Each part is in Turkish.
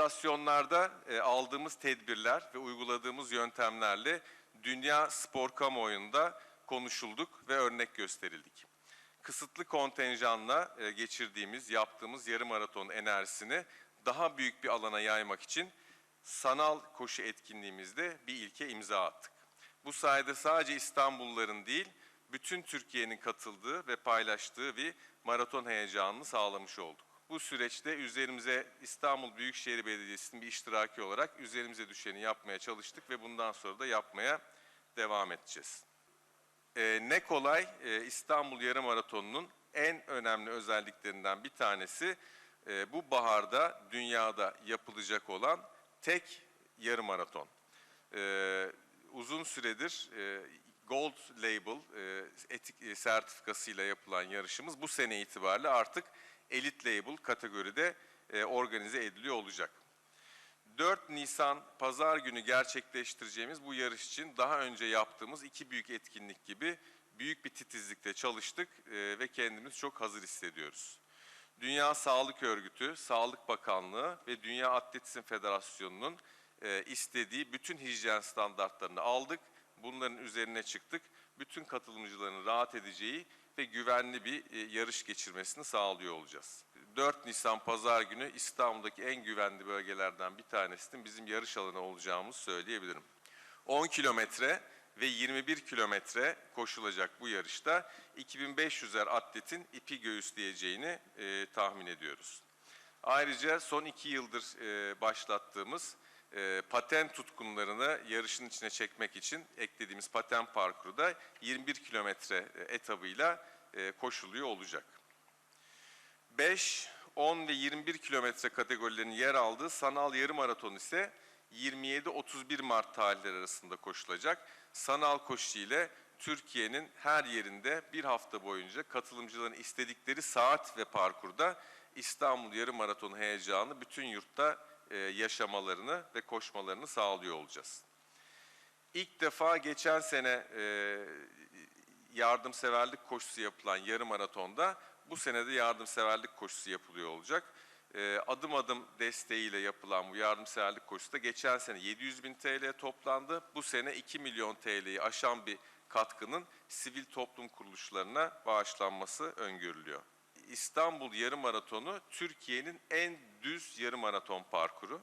organizasyonlarda e, aldığımız tedbirler ve uyguladığımız yöntemlerle dünya spor kamuoyunda konuşulduk ve örnek gösterildik. Kısıtlı kontenjanla e, geçirdiğimiz, yaptığımız yarım maraton enerjisini daha büyük bir alana yaymak için sanal koşu etkinliğimizde bir ilke imza attık. Bu sayede sadece İstanbulluların değil, bütün Türkiye'nin katıldığı ve paylaştığı bir maraton heyecanını sağlamış olduk. Bu süreçte üzerimize İstanbul Büyükşehir Belediyesi'nin bir iştiraki olarak üzerimize düşeni yapmaya çalıştık ve bundan sonra da yapmaya devam edeceğiz. Ee, ne kolay e, İstanbul Yarım Maratonu'nun en önemli özelliklerinden bir tanesi e, bu baharda dünyada yapılacak olan tek yarım maraton. Ee, uzun süredir e, Gold Label e, etik e, sertifikasıyla yapılan yarışımız bu sene itibariyle artık Elite Label kategoride e, organize ediliyor olacak. 4 Nisan pazar günü gerçekleştireceğimiz bu yarış için daha önce yaptığımız iki büyük etkinlik gibi büyük bir titizlikle çalıştık e, ve kendimizi çok hazır hissediyoruz. Dünya Sağlık Örgütü, Sağlık Bakanlığı ve Dünya Atletizm Federasyonu'nun e, istediği bütün hijyen standartlarını aldık. Bunların üzerine çıktık. Bütün katılımcıların rahat edeceği ve güvenli bir e, yarış geçirmesini sağlıyor olacağız. 4 Nisan Pazar günü İstanbul'daki en güvenli bölgelerden bir tanesinin bizim yarış alanı olacağımızı söyleyebilirim. 10 kilometre ve 21 kilometre koşulacak bu yarışta 2500'er atletin ipi göğüsleyeceğini e, tahmin ediyoruz. Ayrıca son iki yıldır e, başlattığımız e, paten tutkunlarını yarışın içine çekmek için eklediğimiz paten parkuru da 21 kilometre e, etabıyla e, koşuluyor olacak. 5, 10 ve 21 kilometre kategorilerinin yer aldığı sanal yarım maraton ise 27-31 Mart tarihleri arasında koşulacak. Sanal koşu ile Türkiye'nin her yerinde bir hafta boyunca katılımcıların istedikleri saat ve parkurda İstanbul Yarım Maratonu heyecanı bütün yurtta e, yaşamalarını ve koşmalarını sağlıyor olacağız. İlk defa geçen sene e, yardımseverlik koşusu yapılan yarım maratonda bu senede yardımseverlik koşusu yapılıyor olacak. E, adım adım desteğiyle yapılan bu yardımseverlik koşusu da geçen sene 700 bin TL toplandı. Bu sene 2 milyon TL'yi aşan bir katkının sivil toplum kuruluşlarına bağışlanması öngörülüyor. İstanbul Yarım Maratonu Türkiye'nin en düz yarım maraton parkuru.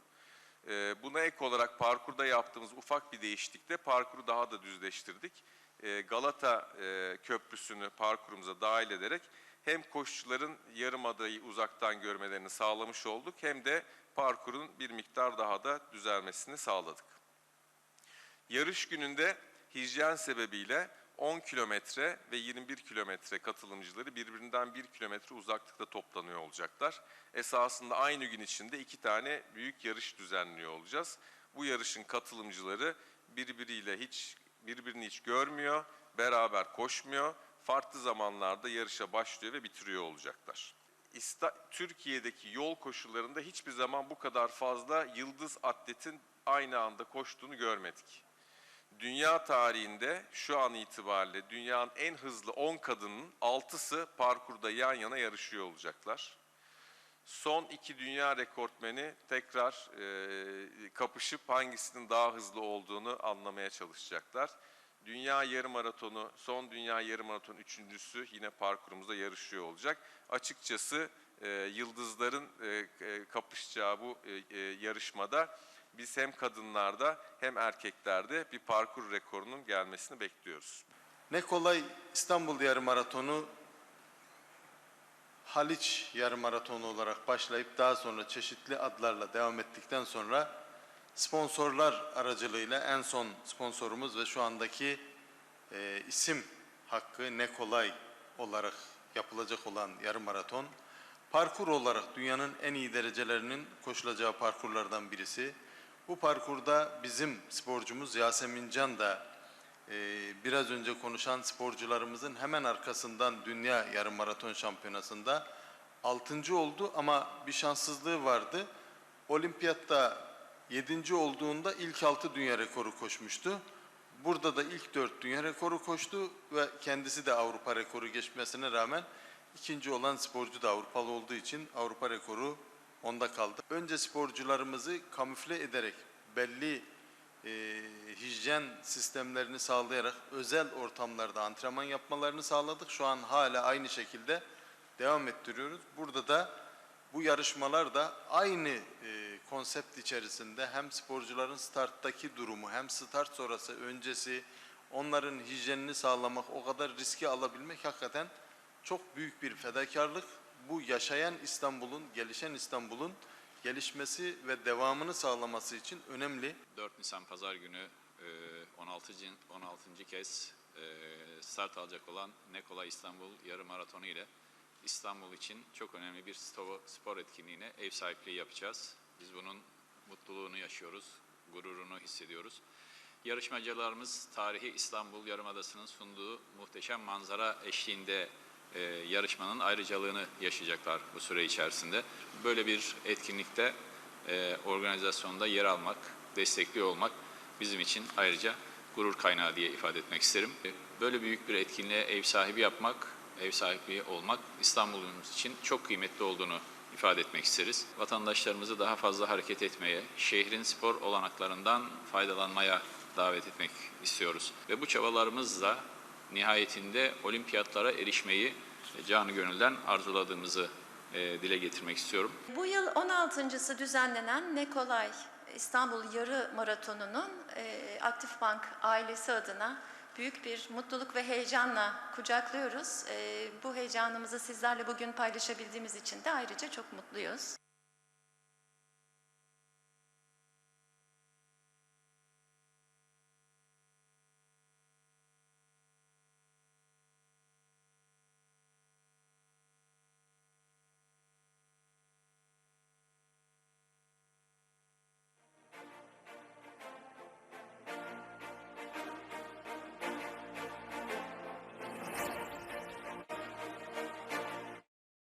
Ee, Buna ek olarak parkurda yaptığımız ufak bir değişiklikle parkuru daha da düzleştirdik. Ee, Galata e, Köprüsü'nü parkurumuza dahil ederek hem koşucuların yarım adayı uzaktan görmelerini sağlamış olduk hem de parkurun bir miktar daha da düzelmesini sağladık. Yarış gününde hijyen sebebiyle 10 kilometre ve 21 kilometre katılımcıları birbirinden 1 kilometre uzaklıkta toplanıyor olacaklar. Esasında aynı gün içinde iki tane büyük yarış düzenliyor olacağız. Bu yarışın katılımcıları birbiriyle hiç birbirini hiç görmüyor, beraber koşmuyor. Farklı zamanlarda yarışa başlıyor ve bitiriyor olacaklar. Türkiye'deki yol koşullarında hiçbir zaman bu kadar fazla yıldız atletin aynı anda koştuğunu görmedik. Dünya tarihinde şu an itibariyle dünyanın en hızlı 10 kadının 6'sı parkurda yan yana yarışıyor olacaklar. Son iki dünya rekortmeni tekrar e, kapışıp hangisinin daha hızlı olduğunu anlamaya çalışacaklar. Dünya yarım maratonu, son dünya yarım maraton üçüncüsü yine parkurumuzda yarışıyor olacak. Açıkçası e, yıldızların e, kapışacağı bu e, e, yarışmada biz hem kadınlarda hem erkeklerde bir parkur rekorunun gelmesini bekliyoruz. Ne kolay İstanbul Yarım Maratonu Haliç Yarım Maratonu olarak başlayıp daha sonra çeşitli adlarla devam ettikten sonra sponsorlar aracılığıyla en son sponsorumuz ve şu andaki e, isim hakkı Ne Kolay olarak yapılacak olan yarım maraton parkur olarak dünyanın en iyi derecelerinin koşulacağı parkurlardan birisi. Bu parkurda bizim sporcumuz Yasemin Can da e, biraz önce konuşan sporcularımızın hemen arkasından Dünya Yarım Maraton Şampiyonası'nda 6. oldu ama bir şanssızlığı vardı. Olimpiyatta 7. olduğunda ilk 6 dünya rekoru koşmuştu. Burada da ilk 4 dünya rekoru koştu ve kendisi de Avrupa rekoru geçmesine rağmen ikinci olan sporcu da Avrupalı olduğu için Avrupa rekoru onda kaldı. Önce sporcularımızı kamufle ederek belli e, hijyen sistemlerini sağlayarak özel ortamlarda antrenman yapmalarını sağladık. Şu an hala aynı şekilde devam ettiriyoruz. Burada da bu yarışmalar da aynı e, konsept içerisinde hem sporcuların starttaki durumu hem start sonrası öncesi onların hijyenini sağlamak o kadar riski alabilmek hakikaten çok büyük bir fedakarlık. Bu yaşayan İstanbul'un, gelişen İstanbul'un gelişmesi ve devamını sağlaması için önemli. 4 Nisan Pazar günü e, 16. 16. kez e, start alacak olan Nekola İstanbul Yarım Maratonu ile İstanbul için çok önemli bir spor etkinliğine ev sahipliği yapacağız. Biz bunun mutluluğunu yaşıyoruz, gururunu hissediyoruz. Yarışmacılarımız tarihi İstanbul Yarımadası'nın sunduğu muhteşem manzara eşliğinde e, yarışmanın ayrıcalığını yaşayacaklar bu süre içerisinde. Böyle bir etkinlikte e, organizasyonda yer almak, destekliyor olmak bizim için ayrıca gurur kaynağı diye ifade etmek isterim. Böyle büyük bir etkinliğe ev sahibi yapmak, ev sahibi olmak İstanbul'umuz için çok kıymetli olduğunu ifade etmek isteriz. Vatandaşlarımızı daha fazla hareket etmeye, şehrin spor olanaklarından faydalanmaya davet etmek istiyoruz. Ve bu çabalarımızla nihayetinde olimpiyatlara erişmeyi canı gönülden arzuladığımızı e, dile getirmek istiyorum. Bu yıl 16.sı düzenlenen Nekolay İstanbul Yarı Maratonu'nun e, Aktif Bank ailesi adına büyük bir mutluluk ve heyecanla kucaklıyoruz. E, bu heyecanımızı sizlerle bugün paylaşabildiğimiz için de ayrıca çok mutluyuz.